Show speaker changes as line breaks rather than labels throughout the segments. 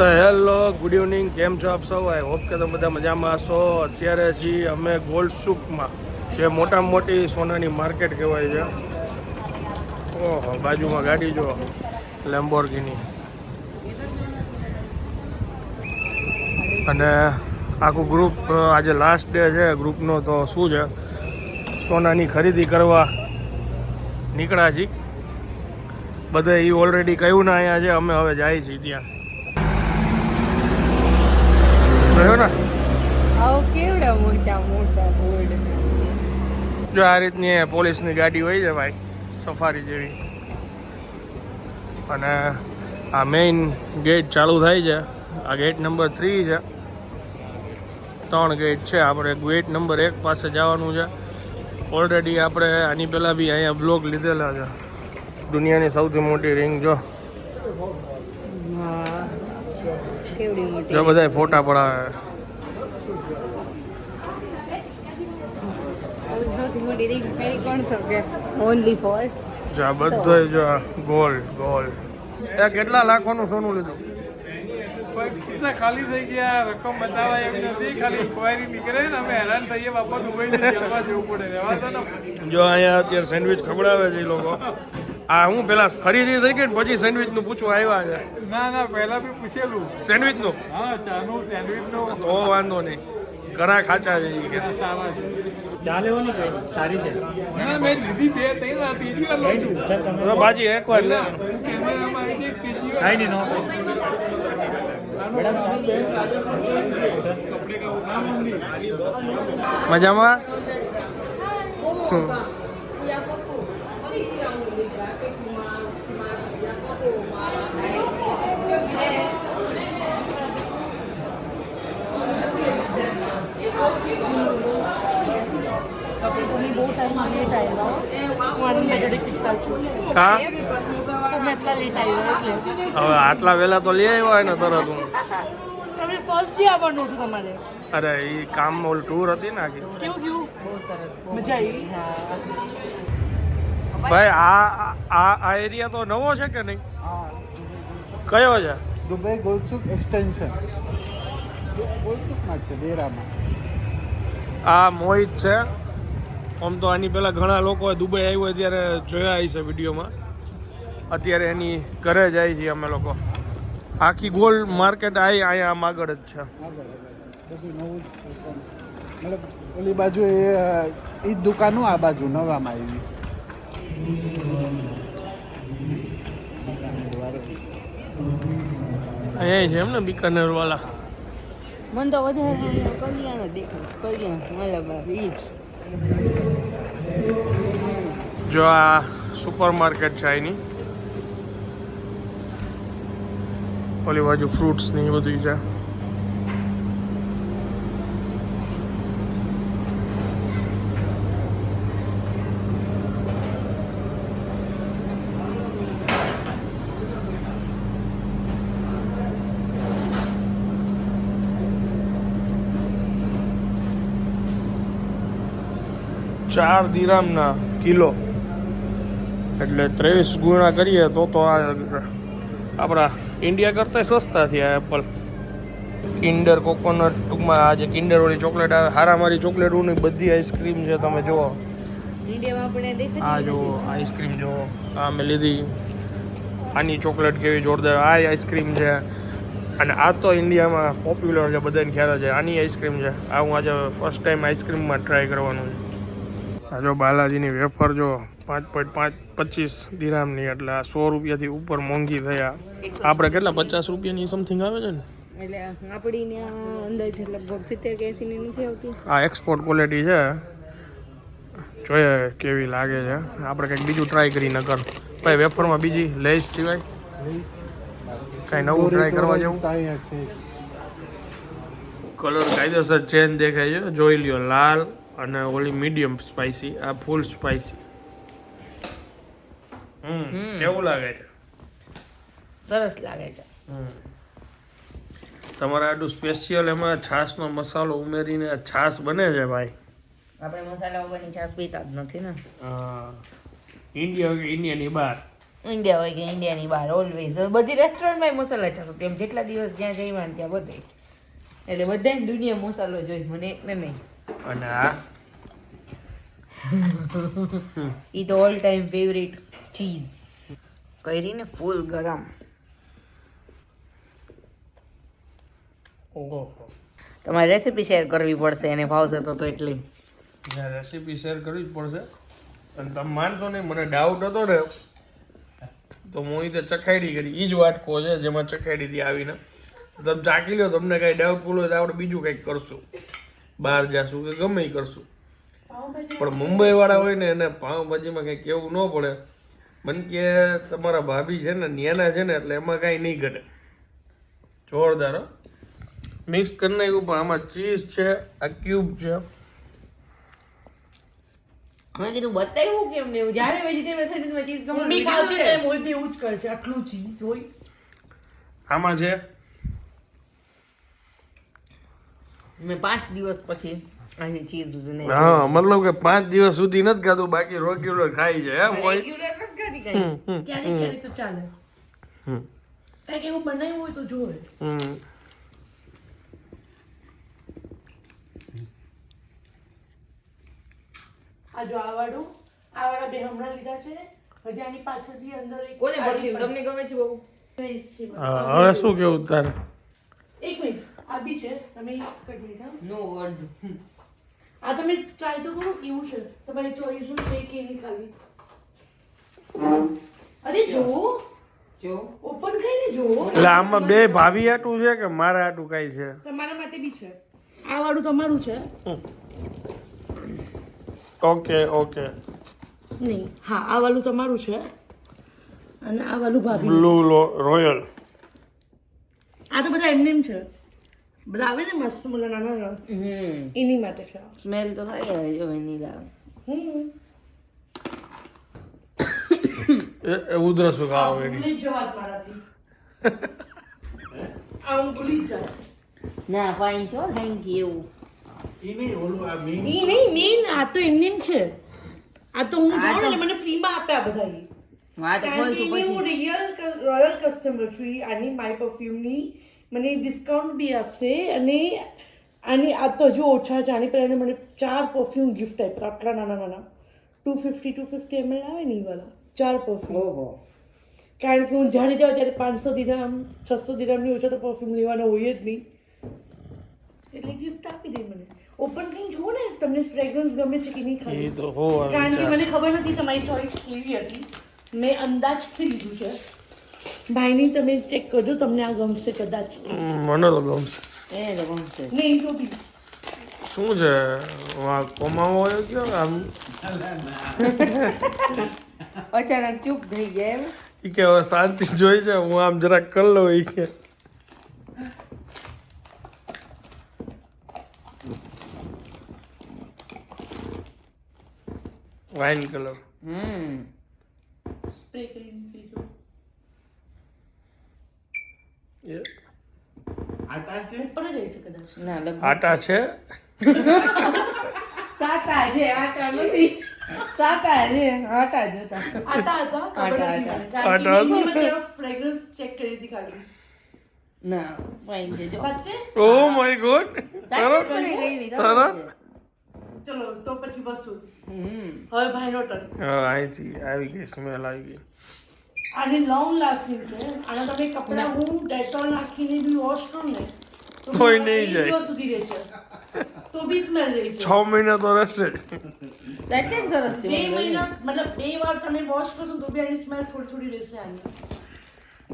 તો hello, good evening. કેમ છો આપ સૌ? આઈ હોપ કે તમે બધા મજામાં હશો. અત્યારે છીએ અમે ગોલ્ડ સુકમાં, જે મોટામાં મોટી સોનાની માર્કેટ કહેવાય છે. ઓહો, બાજુમાં ગાડી જો લેમ્બોર્ગીની અને આખું ગ્રુપ આજે લાસ્ટ ડે છે. ગ્રુપનો તો શું છે? સોનાની ખરીદી કરવા નીકળ્યા છીએ. બધે એ ઓલરેડી કહ્યું ને અહીંયા છે, અમે હવે જાય છીએ ત્યાં. રહ્યો ને?
આવો કેવડા મોટા મોટા બોર્ડ
જો આ રીતની પોલીસની ગાડી હોય છે ભાઈ સફારી જેવી. અને આ મેઇન ગેટ ચાલુ થાય છે. આ ગેટ નંબર થ્રી છે. ત્રણ ગેટ છે. આપણે ગેટ નંબર એક પાસે જવાનું છે. ઓલરેડી આપણે આની પહેલાં બી અહીંયા બ્લોગ લીધેલા છે. દુનિયાની સૌથી મોટી રિંગ જો.
કેવડી મોટી?
જો બધા ફોટા પડાવે
ઓનલી ફોર
જો બધો જો ગોલ્ડ ગોલ્ડ એ કેટલા લાખોનું સોનું લીધું?
પૈસા ખાલી થઈ ગયા રકમ બતાવાય એમ નથી ખાલી ઇન્કવાયરી નીકળે ને અમે હેરાન થઈએ બાપા દુબઈ જેલમાં જવું પડે. રહેવા દો ને.
જો અહીંયા અત્યારે સેન્ડવિચ ખવડાવે છે એ લોકો. આ હું પેલા ખરીદી થઈ ગઈ ને પછી સેન્ડવિચનું પૂછવા આવ્યા છે.
ના ના પહેલા બી પૂછેલું.
સેન્ડવિચનું?
હા ચાનું સેન્ડવિચનું.
તો વાંધો નહીં. ઘણા ખાચા છે કે.
સારા છે.
ચાલે એવો સારી છે.
ના મેં લીધી બે ત્રણ વાર ત્રીજી વાર લઉં છું.
સર તમે
હવે બાજી એકવાર લે.
કેમેરામાં આવી જઈશ ત્રીજી વાર.
કાંઈ નહીં નો
મજામાં હમ. હા
તમે એટલા લેટ આવ્યો
હવે આટલા વહેલા તો લઈ આવ્યો હોય ને તરત હું.
તમે ફર્સ્ટ ડે આવવાનું હતું તમારે?
અરે એ કામ ઓલ ટૂર હતી ને આખી.
કેવું કેવું બહુ સરસ મજા આવી?
ભાઈ આ આ આ એરિયા તો નવો છે કે નહીં? કયો છે?
દુબઈ ગોલસુક એક્સટેન્શન ગોલસુકમાં જ છે દેરામાં
આ મોહિત છે? આમ તો આની પહેલાં ઘણા લોકો દુબઈ આવ્યો હોય ત્યારે જોયા હશે વિડીયોમાં. અત્યારે એની ઘરે જાય છીએ અમે લોકો. આખી ગોલ માર્કેટ આવી અહીંયા આમ આગળ જ છે.
જ છે મતલબ ઓલી બાજુ એ જ દુકાનો આ બાજુ નવામાં આવી.
અહીંયા છે એમ ને બીકાનેર વાળા
મને તો વધારે કલ્યાણ જ દેખાય કલ્યાણ મતલબ ઈ જ
આ સુપર માર્કેટ છે એની ઓલી બાજુ ફ્રૂટ્સ ને એ બધું છે. ચાર દિરામના કિલો. એટલે ત્રેવીસ ગુણા કરીએ તો તો આ આપણા ઇન્ડિયા કરતાં સસ્તા થયા એપલ. કિન્ડર કોકોનટ ટૂંકમાં આ જે કિન્ડરવાળી ચોકલેટ આવે હારામારી ચોકલેટોની બધી આઈસ્ક્રીમ છે તમે જુઓ. આ જુઓ આઈસ્ક્રીમ જુઓ. આ મેં લીધી. આની ચોકલેટ કેવી જોરદાર આ આઈસ્ક્રીમ છે. અને આ તો ઇન્ડિયામાં પોપ્યુલર છે બધાને ખ્યાલ છે. આની આઈસ્ક્રીમ છે. આ હું આજે ફર્સ્ટ ટાઈમ આઈસ્ક્રીમમાં ટ્રાય કરવાનું છે. આ જો બાલાજીની વેફર જો પાંચ પોઈન્ટ પાંચ પચીસ દિરામની એટલે આ સો રૂપિયાથી ઉપર મોંઘી થયા. આપણે કેટલા પચાસ રૂપિયાની સમથિંગ આવે છે ને?
એટલે આપણી અંદાજે લગભગ સિત્તેર કે એસી નથી આવતી.
આ એક્સપોર્ટ ક્વોલિટી છે. જોઈએ કેવી લાગે છે. આપણે કંઈક બીજું ટ્રાય કરી નકર ભાઈ વેફરમાં બીજી લેસ સિવાય? કાંઈ નવું ટ્રાય કરવા જેવું? કલર કાયદેસર ચેન્જ દેખાય છે. જોઈ લ્યો લાલ. અને ઓલી મીડિયમ સ્પાઇસી આ ફૂલ સ્પાઇસી હમ કેવું લાગે છે?
સરસ લાગે છે.
તમારે આટલું સ્પેશિયલ એમાં છાશનો મસાલો ઉમેરીને છાશ બને છે ભાઈ?
આપણે મસાલા વગરની છાશ પીતા જ નથી ને.
ઇન્ડિયા ઇન્ડિયાની બહાર?
ઇન્ડિયા હોય કે ઇન્ડિયાની બહાર ઓલવેઝ બધી રેસ્ટોરન્ટમાં મસાલા ચાસો તેમ જેટલા દિવસ જ્યાં જઈવા ને ત્યાં બધે. એટલે બધાને દુનિયા મસાલો જોઈ મને મેં
અને આ
એ તો ઓલ ટાઈમ ફેવરેટ ચીઝ કરીને ફૂલ ગરમ.
ઓહો.
તમારે રેસીપી શેર કરવી પડશે એને ભાવશે તો તો એટલી.
રેસીપી શેર કરવી જ પડશે. અને તમે માનશો નહીં મને ડાઉટ હતો ને તો મોહિતે ચખાડી કરી. એ જ વાટકો છે જેમાં ચખાડી હતી આવીને. તમે ચાકી લો તમને કાંઈ ડાઉટફુલ હોય તો આપણે બીજું કંઈક કરશું. બહાર જાશું કે ગમે એ કરશું. પણ મુંબઈ વાળા હોય ને એને પાઉંભાજીમાં કંઈ કેવું ન પડે. મને કે તમારા ભાભી છે ને ન્યાના છે ને એટલે એમાં કાંઈ નહીં ઘટે. જોરદાર હો. મિક્સ કરી નાખ્યું પણ આમાં ચીઝ છે આ ક્યુબ છે.
મેં કીધું બતાવ્યું કેમ ને જ્યારે વેજીટેબલ સેન્ડવિચમાં ચીઝ
મમ્મી ખાવતી તો મોઈ બી એવું જ કરે છે આટલું ચીઝ હોય.
આમાં છે
મેં પાંચ દિવસ પછી આજે ચીઝ ને
હા મતલબ કે પાંચ દિવસ સુધી નથી ખાધું બાકી રેગ્યુલર ખાઈ જાય હે કોઈ
રેગ્યુલર નથી ખાતી કાંઈ.
ક્યારેક ક્યારેક તો ચાલે.
હમ.
એવું બનાવ્યું હોય તો જોવે. આ જો આ વાળું આ વાળા બે હમણાં લીધા છે. હજી આની પાછળથી અંદર
કોને પરફ્યુમ તમને ગમે છે બહુ?
Trace છે
હા, હવે શું કેવું તારે?
બી કરી લીધા
નો વર્ડ
આ તમે ટ્રાય તો કરો કેવું છે. તમારી ચોઈસ છે કે નહીં ખાલી. અરે જો.
જો.
ઓપન કરીને જો
એટલે આમાં બે ભાવી આટું છે કે મારા આટું કઈ છે?
તમારા માટે બી છે. આ વાળું તમારું છે.
Okay okay.
નહીં હા આ વાળું તમારું છે. અને આ વાળું ભાભી
બ્લુ રોયલ.
આ તો બધા એમને એમ છે. બધા આવે ને મસ્ત મોલા નાના એની માટે છે.
સ્મેલ તો થાય હવે જો એની
હમ.
એ ઉધરસ ખાવ એની
ભૂલી જ જવાત મારાથી. આ હું ભૂલી જ
ના ફાઇન છો થેન્ક યુ
ઓલું આ મીન
નહીં મેન આ તો એમને છે. આ તો હું જાઉં એટલે મને ફ્રીમાં આપ્યા બધા
વાત ખોલ
હું રિયલ રોયલ કસ્ટમર છું આની માય પરફ્યુમની મને ડિસ્કાઉન્ટ બી આપશે અને આની આ તો હજુ ઓછા છે આની પહેલાં એને મને ચાર પરફ્યુમ ગિફ્ટ આપ્યા આટલા નાના નાના. Two fifty two fifty ML આવે ને વાળા ચાર પરફ્યુમ કારણ કે હું જ્યારે જાઉં ત્યારે પાંચસો દિરામ છસો દિરામની ઓછા તો પરફ્યુમ લેવાનો હોય જ નહીં. એટલે ગિફ્ટ આપી દે મને. ઓપન કરીને જુઓ ને તમને ફ્રેગ્રન્સ ગમે છે કે નહીં ખાલી.
તો
કારણ કે મને ખબર નથી તમારી ચોઈસ કેવી હતી. મેં અંદાજથી લીધું છે. ભાઈની તમે ચેક કરજો તમને આ ગમશે કદાચ.
મને તો ગમશે.
એને તો ગમશે.
નહીં
શું છે? આ કોમાવો આવ્યો કયો આમ?
અચાનક ચૂપ થઈ ગયા એમ.
ઈ કે હવે શાંતિ જોઈ છે હું આમ જરાક કરી લઉં ઈ કે. વાઇન કલર
હમ.
સ્પ્રે કરીને પીજો
એ
આટા છે?
જ
ના
આટા છે?
સાટા છે આટા નથી. સાટા છે આટા જોતા
આટા હતા?
આટા,
મેં ફ્રેગ્રન્સ ચેક કરી હતી ખાલી.
ના છે જો.
ઓ માય ગોડ
જ મને
તરત?
ચલો તો પછી બસું
હમ.
ભાઈ ભાઈનો ટર્ન
હા આવી ગઈ સ્મેલ આવી ગઈ.
આને લોંગ લાસ્ટિંગ છે. આના તમે કપડા હું ડેટોલ નાખીને બી વોશ કરું ને કોઈ
નહીં જાય.
સુધી રહે છે. તો બી સ્મેલ રહે છે.
છ મહિના તો રહેશે જ.
ઇઝ જ સરસ છે
બે મહિના મતલબ બે વાર તમે વોશ કરશો તો બી આની સ્મેલ થોડી થોડી રહેશે આની.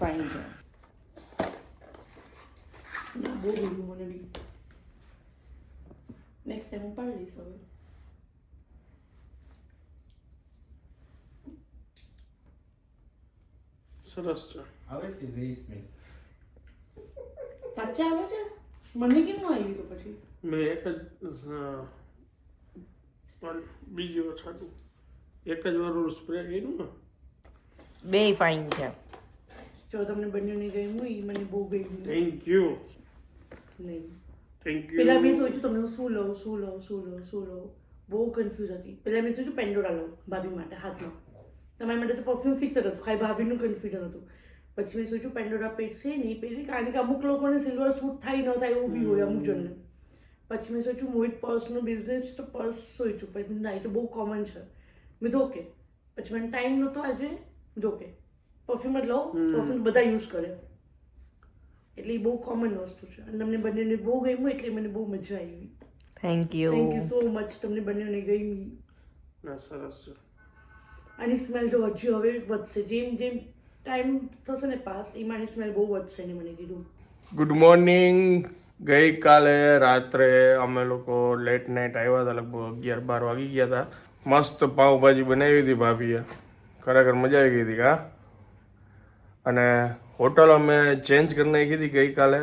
ફાઇન છે.
ના, બહુ ગમ્યું મને બી. નેક્સ્ટ ટાઈમ હું પાડી લઈશ હવે.
સરસ છે.
આવે છે કે ગઈ સ્મેલ
સાચે આવે છે? મને કેમ ન આવી તો પછી?
મેં એક જ બીજી વાર છાટું. એક જ વાર સ્પ્રે કર્યું ને.
બે ફાઇન છે.
જો તમને બંનેને ગમ્યું એ મને બહુ ગયું
થેન્ક યુ
નહીં
થેન્ક
પેલા મેં
યુ
સોચ્યું તમને શું લઉં શું લઉં શું લઉં શું લઉં. બહુ કન્ફ્યુઝ હતી. પેલા મેં સોચ્યું પેન્ડોરા લઉં ભાભી માટે હાથમાં. તમારા માટે તો પરફ્યુમ ફિક્સ જ હતું ખાલી ભાભીનું કન્ફ્યુઝન હતું પછી મેં સોચ્યું પેન્ડોરા પેટ છે નહીં પહેરી કારણ કે અમુક લોકોને સિલ્વર સૂટ થાય ન થાય એવું બી હોય અમુક જણને પછી મેં સોચ્યું મોહિત પર્સનો બિઝનેસ તો પર્સ સોચ્યું પછી ના એ તો બહુ કોમન છે મેં તો ઓકે પછી મને ટાઈમ નહોતો આજે તો ઓકે પરફ્યુમ જ લો પરફ્યુમ બધા યુઝ કરે એટલે એ બહુ કોમન વસ્તુ છે. અને તમને બંનેને બહુ ગમ્યું એટલે મને બહુ મજા આવી.
Thank you
thank you so much તમને બંનેને ગમી
ના સરસ છે.
આની સ્મેલ તો હજી હવે વધશે જેમ જેમ ટાઈમ થશે ને પાસ એમાં આની સ્મેલ બહુ વધશે ને મને કીધું.
ગુડ મોર્નિંગ ગઈકાલે રાત્રે અમે લોકો લેટ નાઇટ આવ્યા હતા લગભગ અગિયાર બાર વાગી ગયા હતા. મસ્ત પાઉંભાજી બનાવી હતી ભાભીએ. ખરેખર મજા આવી ગઈ હતી હા? અને હોટલ અમે ચેન્જ કરી નાખી હતી ગઈકાલે.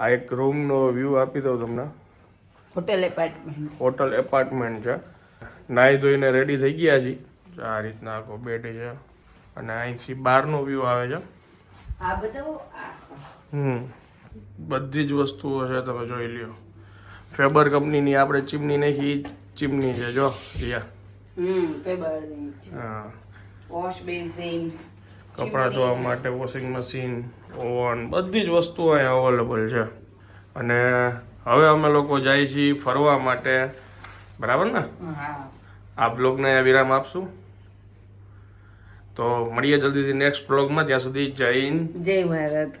આ એક રૂમનો વ્યૂ આપી દઉં તમને.
હોટેલ એપાર્ટમેન્ટ
હોટલ એપાર્ટમેન્ટ છે. નાહી ધોઈને રેડી થઈ ગયા છીએ. આ રીતના આખો બેડ છે. અને અહીંથી બહારનો વ્યૂ આવે છે. હમ. બધી જ વસ્તુઓ છે તમે જોઈ લ્યો. ફેબર કંપનીની આપણે ચીમની નાખી ચીમની છે જો રિયા. કપડાં ધોવા માટે વોશિંગ મશીન ઓવન બધી જ વસ્તુઓ અહીંયા અવેલેબલ છે. અને હવે અમે લોકો જાય છીએ ફરવા માટે. બરાબર ને? આ બ્લોગને વિરામ આપશું. તો મળીએ જલ્દીથી નેક્સ્ટ બ્લોગમાં ત્યાં સુધી જય હિન્દ.
જય ભારત.